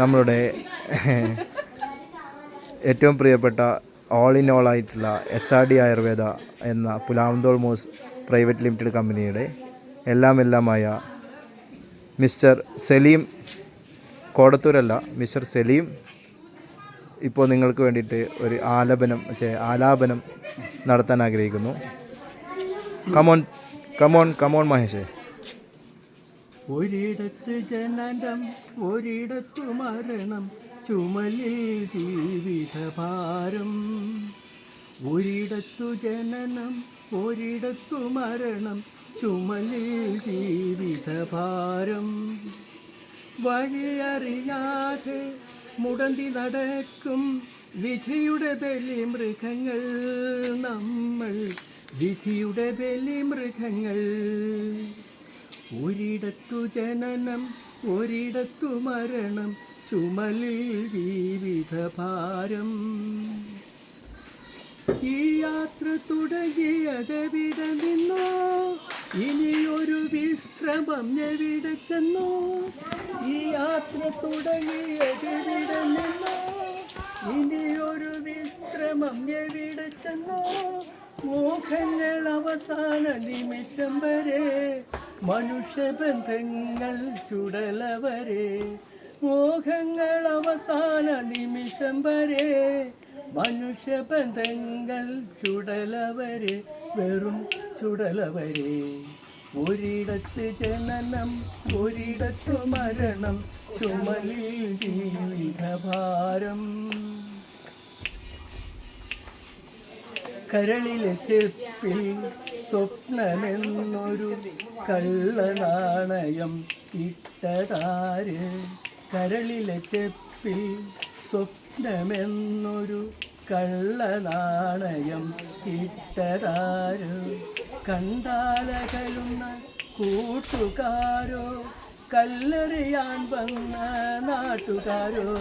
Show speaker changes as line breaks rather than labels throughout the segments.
നമ്മളുടെ ഏറ്റവും പ്രിയപ്പെട്ട ഓൾ ഇൻ ഓൾ ആയിട്ടുള്ള എസ് ആർ ഡി ആയുർവേദ എന്ന പുലാവന്തോൾ മോസ് പ്രൈവറ്റ് ലിമിറ്റഡ് കമ്പനിയുടെ എല്ലാം എല്ലാമായ മിസ്റ്റർ സലീം കോടത്തൂരല്ല മിസ്റ്റർ സലീം ഇപ്പോൾ നിങ്ങൾക്ക് വേണ്ടിയിട്ട് ഒരു ആലപനം ആലാപനം നടത്താൻ ആഗ്രഹിക്കുന്നു. Come on come on come on മഹേഷേ.
ഒരിടത്ത് ജനനം ഒരിടത്തു മരണം ചുമലിൽ ജീവിതഭാരം ഒരിടത്തു ജനനം ഒരിടത്തു മരണം ചുമലിൽ ജീവിതഭാരം വഴിയറിയാതെ മുടന്തി നടക്കും വിധിയുടെ ബലി മൃഗങ്ങൾ നമ്മൾ. വിധിയുടെ ബലി മൃഗങ്ങൾ ഒരിടത്തു ജനനം ഒരിടത്തു മരണം ചുമലിൽ ജീവിത ജീവിതഭാരം ഈ യാത്ര തുടങ്ങിയതെവിടെ നിന്നോ? ഇനിയൊരു വിശ്രമം എവിടെ ചെന്നോ? ഈ യാത്ര തുടങ്ങിയതെവിടെ നിന്നോ? ഇനിയൊരു വിശ്രമം എവിടെ ചെന്നോ? മോഹങ്ങൾ അവസാന നിമിഷം വരെ മനുഷ്യബന്ധങ്ങൾ ചുടലവരെ മോഹങ്ങൾ അവസാന നിമിഷം വരെ മനുഷ്യബന്ധങ്ങൾ ചുടലവരെ വെറും ചുടലവരെ. ഒരിടത്ത് ജനനം ഒരിടത്ത് മരണം ചുമലിൽ ജീവിതഭാരം. കരളിലെ ചെപ്പിൽ സ്വപ്നമെന്നൊരു കള്ളനാണയം ഇട്ടതാര്? കരളിലെ ചെപ്പിൽ സ്വപ്നമെന്നൊരു കള്ളനാണയം ഇട്ടതാര്? കണ്ടാലകലുന്ന കൂട്ടുകാരോ? കല്ലെറിയാൻ വന്ന നാട്ടുകാരോ?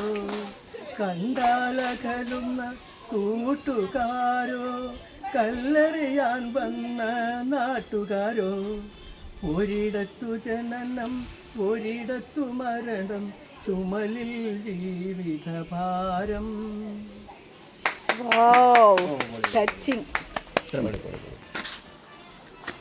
കണ്ടാലകലുന്ന കൂട്ടുകാരോ? കല്ലെറിയാൻ വന്ന നാട്ടുകാരോ? ഒരിടത്തു ജനനം ഒരിടത്തു മരണം ചുമലിൽ ജീവിത
ഭാരം. Touching touching.